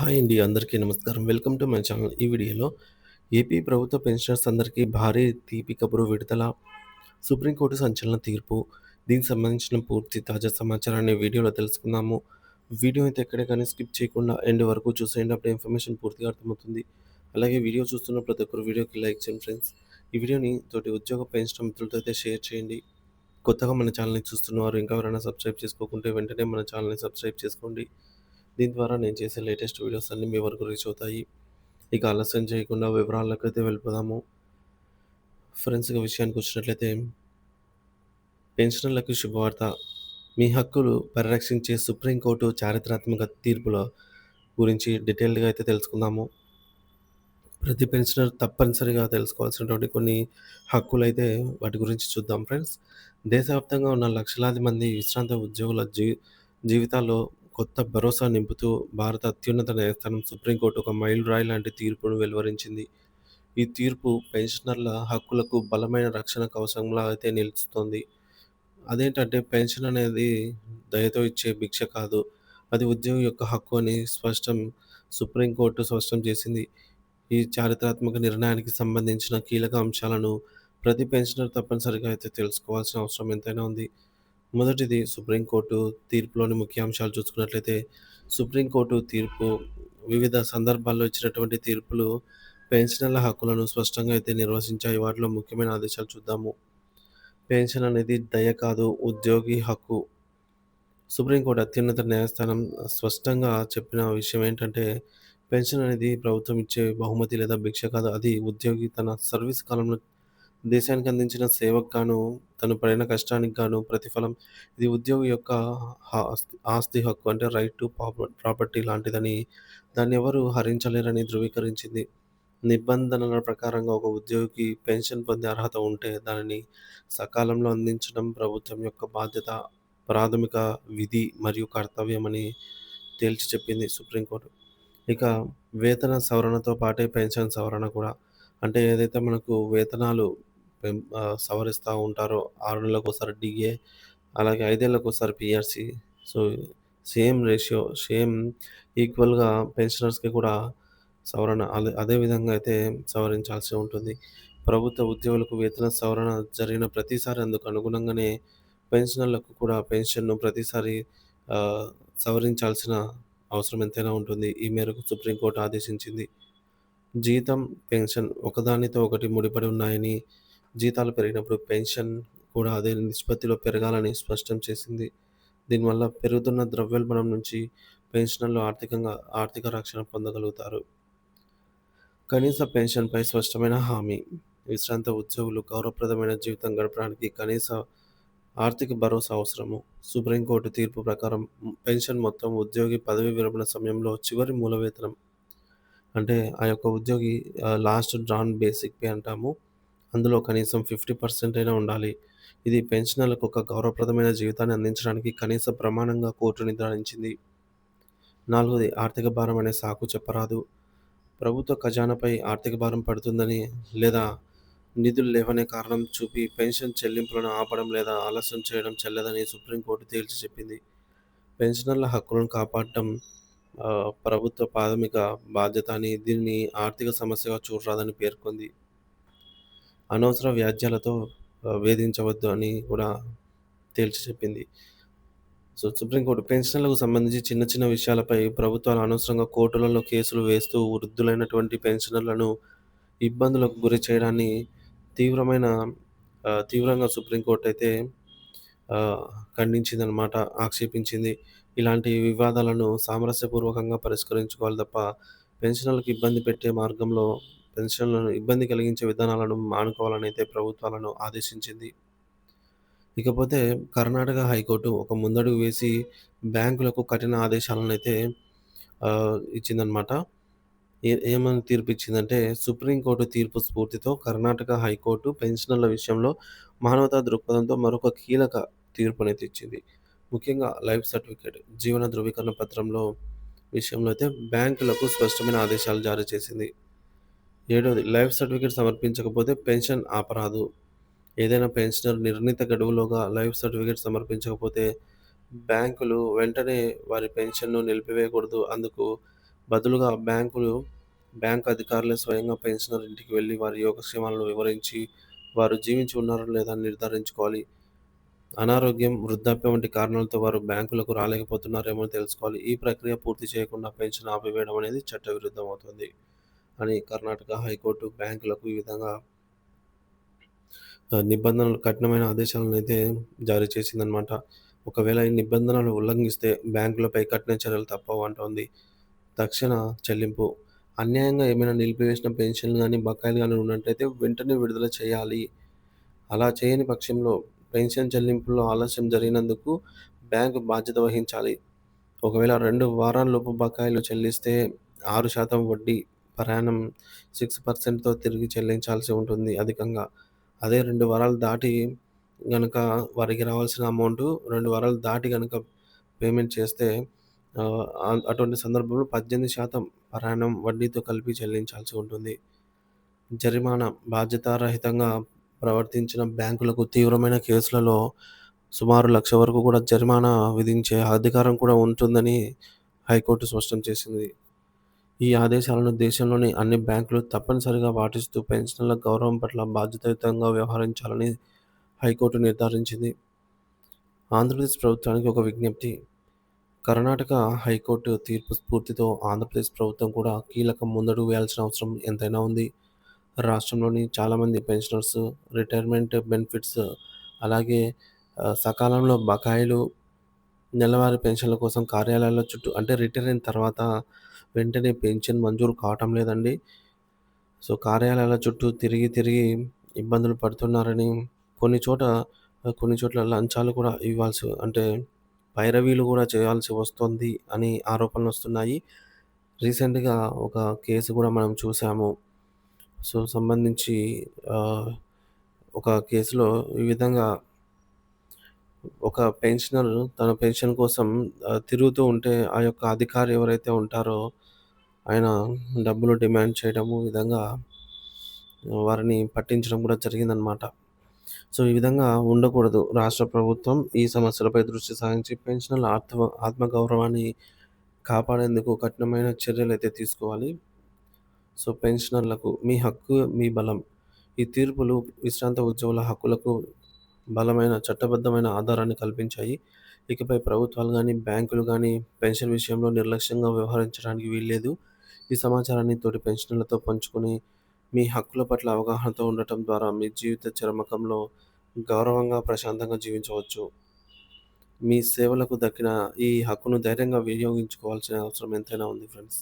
Hi అండి. అందరికీ నమస్కారం. Welcome to my channel. ఈ వీడియోలో ఏపీ ప్రభుత్వ పెన్షనర్స్ అందరికీ భారీ తీపి కబురు విడుదల. సుప్రీంకోర్టు సంచలన తీర్పు. దీనికి సంబంధించిన పూర్తి తాజా సమాచారాన్ని వీడియోలో తెలుసుకుందాము. వీడియో అయితే ఎక్కడే కానీ స్కిప్ చేయకుండా ఎండ్ వరకు చూసేయండి. అప్పుడు ఇన్ఫర్మేషన్ పూర్తిగా అర్థమవుతుంది. అలాగే వీడియో చూస్తున్న ప్రతి ఒక్కరు వీడియోకి లైక్ చేయండి ఫ్రెండ్స్. ఈ వీడియోని తోటి ఉద్యోగ పెన్షన్ మిత్రులతో అయితే షేర్ చేయండి. కొత్తగా మన ఛానల్‌ని చూస్తున్నవారు ఇంకా ఎవరైనా సబ్స్క్రైబ్ చేసుకోకుంటే వెంటనే మన ఛానల్‌ని సబ్స్క్రైబ్ చేసుకోండి. దీని ద్వారా నేను చేసే లేటెస్ట్ వీడియోస్ అన్నీ మీ వరకు రీచ్ అవుతాయి. ఇక ఆలస్యం చేయకుండా వివరాలకైతే వెళ్ళిపోదాము. ఫ్రెండ్స్ విషయానికి వచ్చినట్లయితే పెన్షనర్లకు శుభవార్త. మీ హక్కులు పరిరక్షించే సుప్రీంకోర్టు చారిత్రాత్మక తీర్పుల గురించి డీటెయిల్డ్‌గా అయితే తెలుసుకుందాము. ప్రతి పెన్షనర్ తప్పనిసరిగా తెలుసుకోవాల్సినటువంటి కొన్ని హక్కులు అయితే వాటి గురించి చూద్దాం ఫ్రెండ్స్. దేశవ్యాప్తంగా ఉన్న లక్షలాది మంది విశ్రాంత ఉద్యోగుల జీ జీవితాల్లో కొత్త భరోసా నింపుతూ భారత అత్యున్నత న్యాయస్థానం సుప్రీంకోర్టు ఒక మైల్ రాయ్ లాంటి తీర్పును వెలువరించింది. ఈ తీర్పు పెన్షనర్ల హక్కులకు బలమైన రక్షణ కవచంలా అయితే నిలుస్తోంది. అదేంటంటే పెన్షన్ అనేది దయతో ఇచ్చే భిక్ష కాదు. అది ఉద్యోగం యొక్క హక్కు అని స్పష్టం సుప్రీంకోర్టు స్పష్టం చేసింది. ఈ చారిత్రాత్మక నిర్ణయానికి సంబంధించిన కీలక అంశాలను ప్రతి పెన్షనర్ తప్పనిసరిగా అయితే తెలుసుకోవాల్సిన అవసరం ఎంతైనా ఉంది. మొదటిది సుప్రీంకోర్టు తీర్పులోని ముఖ్యాంశాలు చూసుకున్నట్లయితే సుప్రీంకోర్టు తీర్పు వివిధ సందర్భాల్లో ఇచ్చినటువంటి తీర్పులు పెన్షనర్ల హక్కులను స్పష్టంగా అయితే నిర్వచించాయి. వాటిలో ముఖ్యమైన ఆదేశాలు చూద్దాము. పెన్షన్ అనేది దయ కాదు ఉద్యోగి హక్కు. సుప్రీంకోర్టు అత్యున్నత న్యాయస్థానం స్పష్టంగా చెప్పిన విషయం ఏంటంటే పెన్షన్ అనేది ప్రభుత్వం ఇచ్చే బహుమతి లేదా భిక్ష కాదు. అది ఉద్యోగి తన సర్వీస్ కాలంలో దేశానికి అందించిన సేవకు గాను, తను పడిన కష్టానికి గాను ప్రతిఫలం. ఇది ఉద్యోగి యొక్క ఆస్తి హక్కు అంటే రైట్ టు ప్రాపర్టీ లాంటిదని దాన్ని ఎవరు హరించలేరని ధృవీకరించింది. నిబంధనల ప్రకారంగా ఒక ఉద్యోగికి పెన్షన్ పొందే అర్హత ఉంటే దానిని సకాలంలో అందించడం ప్రభుత్వం యొక్క బాధ్యత, ప్రాథమిక విధి మరియు కర్తవ్యమని తేల్చి చెప్పింది సుప్రీంకోర్టు. ఇక వేతన సవరణతో పాటే పెన్షన్ సవరణ కూడా. అంటే ఏదైతే మనకు వేతనాలు సవరిస్తా ఉంటారో 6 నెలలకోసారి డీఏ అలాగే ఐదేళ్ళకు ఒకసారి PRC so, same ratio same ఈక్వల్‌గా పెన్షనర్స్‌కి కూడా సవరణ అదే అదే విధంగా అయితే సవరించాల్సి ఉంటుంది. ప్రభుత్వ ఉద్యోగులకు వేతన సవరణ జరిగిన ప్రతిసారి అందుకు అనుగుణంగానే పెన్షనర్లకు కూడా పెన్షన్‌ను ప్రతిసారి సవరించాల్సిన అవసరం ఎంతైనా ఉంటుంది. ఈ మేరకు సుప్రీంకోర్టు ఆదేశించింది. జీతం, పెన్షన్ ఒకదానితో ఒకటి ముడిపడి ఉన్నాయని, జీతాలు పెరిగినప్పుడు పెన్షన్ కూడా అదే నిష్పత్తిలో పెరగాలని స్పష్టం చేసింది. దీనివల్ల పెరుగుతున్న ద్రవ్యోల్బణం నుంచి పెన్షనర్లు ఆర్థికంగా ఆర్థిక రక్షణ పొందగలుగుతారు. కనీస పెన్షన్‌పై స్పష్టమైన హామీ. విశ్రాంత ఉద్యోగులు గౌరవప్రదమైన జీవితం గడపడానికి కనీస ఆర్థిక భరోసా అవసరము. సుప్రీంకోర్టు తీర్పు ప్రకారం పెన్షన్ మొత్తం ఉద్యోగి పదవీ విరమణ సమయంలో చివరి మూల వేతనం. అంటే ఆ యొక్క ఉద్యోగి లాస్ట్ డ్రాన్ బేసిక్ పే అంటాము. అందులో కనీసం 50% అయినా ఉండాలి. ఇది పెన్షనర్లకు ఒక గౌరవప్రదమైన జీవితాన్ని అందించడానికి కనీస ప్రమాణంగా కోర్టు నిర్ధారించింది. నాలుగోది ఆర్థిక భారం అనే సాకు చెప్పరాదు. ప్రభుత్వ ఖజానాపై ఆర్థిక భారం పడుతుందని లేదా నిధులు లేవనే కారణం చూపి పెన్షన్ చెల్లింపులను ఆపడం లేదా ఆలస్యం చేయడం చెల్లదని సుప్రీంకోర్టు తేల్చి చెప్పింది. పెన్షనర్ల హక్కులను కాపాడటం ప్రభుత్వ ప్రాథమిక బాధ్యత అని దీనిని ఆర్థిక సమస్యగా చూడరాదని పేర్కొంది. అనవసర వ్యాజ్యాలతో వేధించవద్దు అని కూడా తేల్చి చెప్పింది. సో, సుప్రీంకోర్టు పెన్షన్‌లకు సంబంధించి చిన్న చిన్న విషయాలపై ప్రభుత్వాలు అనవసరంగా కోర్టులలో కేసులు వేస్తూ వృద్ధులైనటువంటి పెన్షనర్లను ఇబ్బందులకు గురి చేయడాన్ని తీవ్రమైన తీవ్రంగా సుప్రీంకోర్టు అయితే ఖండించింది ఖండించిందనమాట. ఆక్షేపించింది. ఇలాంటి వివాదాలను సామరస్యపూర్వకంగా పరిష్కరించుకోవాలి తప్ప పెన్షనర్లకు ఇబ్బంది పెట్టే మార్గంలో పెన్షన్‌లను ఇబ్బంది కలిగించే విధానాలను మానుకోవాలని అయితే ప్రభుత్వాలను ఆదేశించింది. ఇకపోతే కర్ణాటక హైకోర్టు ఒక ముందడుగు వేసి బ్యాంకులకు కఠిన ఆదేశాలను అయితే ఇచ్చిందనమాట. ఏ తీర్పు ఇచ్చిందంటే సుప్రీంకోర్టు తీర్పు స్ఫూర్తితో కర్ణాటక హైకోర్టు పెన్షనర్ల విషయంలో మానవతా దృక్పథంతో మరొక కీలక తీర్పునైతే ఇచ్చింది. ముఖ్యంగా లైఫ్ సర్టిఫికేట్, జీవన ధృవీకరణ పత్రంలో విషయంలో అయితే బ్యాంకులకు స్పష్టమైన ఆదేశాలు జారీ చేసింది. ఏడోది లైఫ్ సర్టిఫికేట్ సమర్పించకపోతే పెన్షన్ ఆపరాదు. ఏదైనా పెన్షనర్ నిర్ణీత గడువులోగా లైఫ్ సర్టిఫికేట్ సమర్పించకపోతే బ్యాంకులు వెంటనే వారి పెన్షన్‌ను నిలిపివేయకూడదు. అందుకు బదులుగా బ్యాంకులు బ్యాంక్ అధికారులే స్వయంగా పెన్షనర్ ఇంటికి వెళ్ళి వారి యోగక్షేమాలను వివరించి వారు జీవించి ఉన్నారో లేదా నిర్ధారించుకోవాలి అనారోగ్యం వృద్ధాప్యం వంటి కారణాలతో వారు బ్యాంకులకు రాలేకపోతున్నారేమో తెలుసుకోవాలి ఈ ప్రక్రియ పూర్తి చేయకుండా పెన్షన్ ఆపివేయడం అనేది చట్టవిరుద్ధం అవుతుంది అని కర్ణాటక హైకోర్టు బ్యాంకులకు ఈ విధంగా నిబంధనలు కఠినమైన ఆదేశాలను అయితే జారీ చేసిందనమాట ఒకవేళ ఈ నిబంధనలు ఉల్లంఘిస్తే బ్యాంకులపై కఠిన చర్యలు తప్పవు అంటోంది. తక్షణ చెల్లింపు. అన్యాయంగా ఏమైనా నిలిపివేసిన పెన్షన్లు కానీ బకాయిలు కానీ ఉన్నట్టయితే వెంటనే విడుదల చేయాలి. అలా చేయని పక్షంలో పెన్షన్ చెల్లింపుల్లో ఆలస్యం జరిగినందుకు బ్యాంకు బాధ్యత వహించాలి. ఒకవేళ రెండు వారాల్లోపు బకాయిలు చెల్లిస్తే ఆరు శాతం వడ్డీ ప్రయాణం సిక్స్ పర్సెంట్తో తిరిగి చెల్లించాల్సి ఉంటుంది అధికంగా. అదే రెండు వారాలు దాటి కనుక వారికి రావాల్సిన అమౌంట్ రెండు వారాలు దాటి కనుక పేమెంట్ చేస్తే అటువంటి సందర్భంలో పద్దెనిమిది శాతం ప్రయాణం వడ్డీతో కలిపి చెల్లించాల్సి ఉంటుంది. జరిమానా బాధ్యతారహితంగా ప్రవర్తించిన బ్యాంకులకు తీవ్రమైన కేసులలో సుమారు లక్ష వరకు కూడా జరిమానా విధించే అధికారం కూడా ఉంటుందని హైకోర్టు స్పష్టం చేసింది. ఈ ఆదేశాలను దేశంలోని అన్ని బ్యాంకులు తప్పనిసరిగా పాటిస్తూ పెన్షన్ల గౌరవం పట్ల బాధ్యతాయుతంగా వ్యవహరించాలని హైకోర్టు నిర్ధారించింది. ఆంధ్రప్రదేశ్ ప్రభుత్వానికి ఒక విజ్ఞప్తి. కర్ణాటక హైకోర్టు తీర్పు స్ఫూర్తితో ఆంధ్రప్రదేశ్ ప్రభుత్వం కూడా కీలక ముందడుగు వేయాల్సిన అవసరం ఎంతైనా ఉంది. రాష్ట్రంలోని చాలామంది పెన్షనర్స్ రిటైర్మెంట్ బెనిఫిట్స్ అలాగే సకాలంలో బకాయిలు నెలవారీ పెన్షన్ల కోసం కార్యాలయాల చుట్టూ అంటే రిటైర్ అయిన తర్వాత వెంటనే పెన్షన్ మంజూరు కావటం లేదండి. సో కార్యాలయాల చుట్టూ తిరిగి తిరిగి ఇబ్బందులు పడుతున్నారని కొన్ని చోట కొన్ని చోట్ల లంచాలు కూడా ఇవ్వాల్సి అంటే పైరవీలు కూడా చేయాల్సి వస్తుంది అని ఆరోపణలు వస్తున్నాయి. రీసెంట్గా ఒక కేసు కూడా మనం చూసాము. సో సంబంధించి ఒక కేసులో ఈ విధంగా ఒక పెన్షనర్ తన పెన్షన్ కోసం తిరుగుతూ ఉంటే ఆ యొక్క అధికారి ఎవరైతే ఉంటారో ఆయన డబ్బులు డిమాండ్ చేయడము ఈ విధంగా వారిని పట్టించడం కూడా జరిగిందనమాట సో ఈ విధంగా ఉండకూడదు. రాష్ట్ర ప్రభుత్వం ఈ సమస్యలపై దృష్టి సారించి పెన్షన్ల ఆత్మ ఆత్మగౌరవాన్ని కాపాడేందుకు కఠినమైన చర్యలు అయితే తీసుకోవాలి. సో పెన్షనర్లకు మీ హక్కు మీ బలం ఈ తీర్పులు విశ్రాంత ఉద్యోగుల హక్కులకు బలమైన చట్టబద్ధమైన ఆధారాన్ని కల్పించాయి. ఇకపై ప్రభుత్వాలు కానీ బ్యాంకులు కానీ పెన్షన్ విషయంలో నిర్లక్ష్యంగా వ్యవహరించడానికి వీల్లేదు. ఈ సమాచారాన్ని తోటి పెన్షనర్లతో పంచుకొని మీ హక్కుల పట్ల అవగాహనతో ఉండటం ద్వారా మీ జీవిత చరమకంలో గౌరవంగా ప్రశాంతంగా జీవించవచ్చు. మీ సేవలకు దక్కిన ఈ హక్కును ధైర్యంగా వినియోగించుకోవాల్సిన అవసరం ఎంతైనా ఉంది ఫ్రెండ్స్.